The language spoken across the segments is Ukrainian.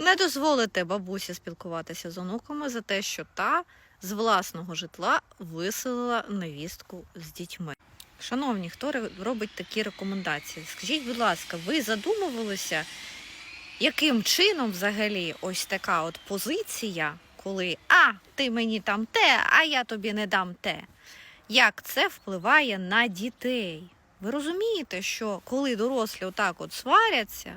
Не дозволите бабусі спілкуватися з онуками за те, що та з власного житла виселила невістку з дітьми. Шановні, хто робить такі рекомендації? Скажіть, будь ласка, ви задумувалися, яким чином взагалі ось така от позиція, коли а, ти мені там те, а я тобі не дам те. Як це впливає на дітей? Ви розумієте, що коли дорослі отак от сваряться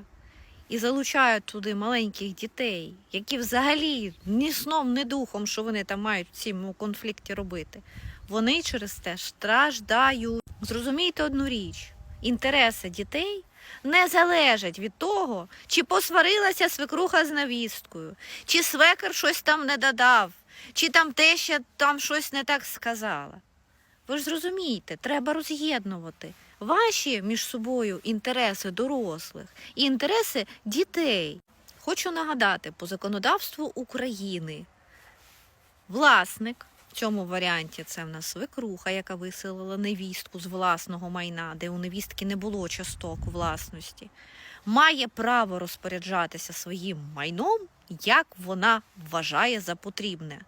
і залучають туди маленьких дітей, які взагалі ні сном, ні духом, що вони там мають в цьому конфлікті робити, вони через те страждають. Зрозумійте одну річ: інтереси дітей не залежать від того, чи посварилася свекруха з навісткою, чи свекер щось там не додав, чи там теща там щось не так сказала. Ви ж зрозумієте, треба роз'єднувати ваші між собою інтереси дорослих і інтереси дітей. Хочу нагадати, по законодавству України власник в цьому варіанті це в нас свекруха, яка виселила невістку з власного майна, де у невістки не було часток власності, має право розпоряджатися своїм майном, як вона вважає за потрібне.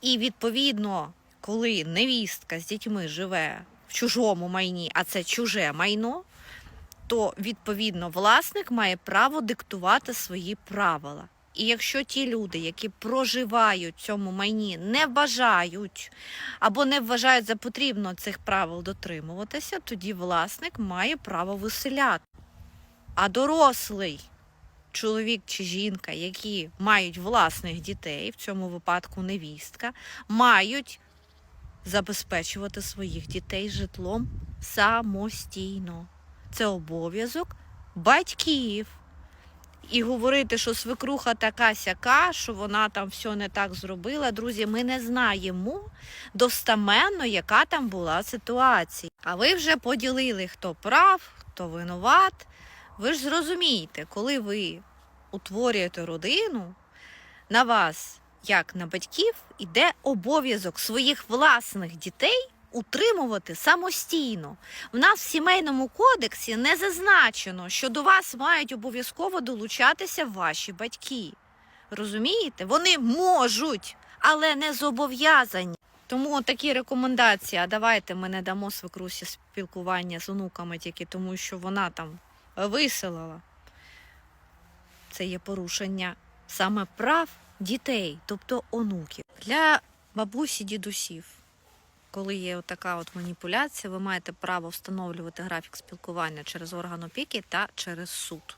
І відповідно, коли невістка з дітьми живе в чужому майні, а це чуже майно, то відповідно власник має право диктувати свої правила. І якщо ті люди, які проживають в цьому майні, не бажають або не вважають за потрібно цих правил дотримуватися, тоді власник має право виселяти. А дорослий чоловік чи жінка, які мають власних дітей, в цьому випадку невістка, мають забезпечувати своїх дітей житлом самостійно. Це обов'язок батьків. І говорити, що свекруха така сяка, що вона там все не так зробила. Друзі, ми не знаємо достаменно, яка там була ситуація. А ви вже поділили, хто прав, хто винуват. Ви ж зрозумієте, коли ви утворюєте родину, на вас, як на батьків, іде обов'язок своїх власних дітей утримувати самостійно. В нас в сімейному кодексі не зазначено, що до вас мають обов'язково долучатися ваші батьки. Розумієте? Вони можуть, але не зобов'язані. Тому такі рекомендації, а давайте ми не дамо свекрусі спілкування з онуками тільки тому, що вона там виселила. Це є порушення саме прав дітей, тобто онуків. Для бабусі, дідусів, коли є така от маніпуляція, ви маєте право встановлювати графік спілкування через орган опіки та через суд.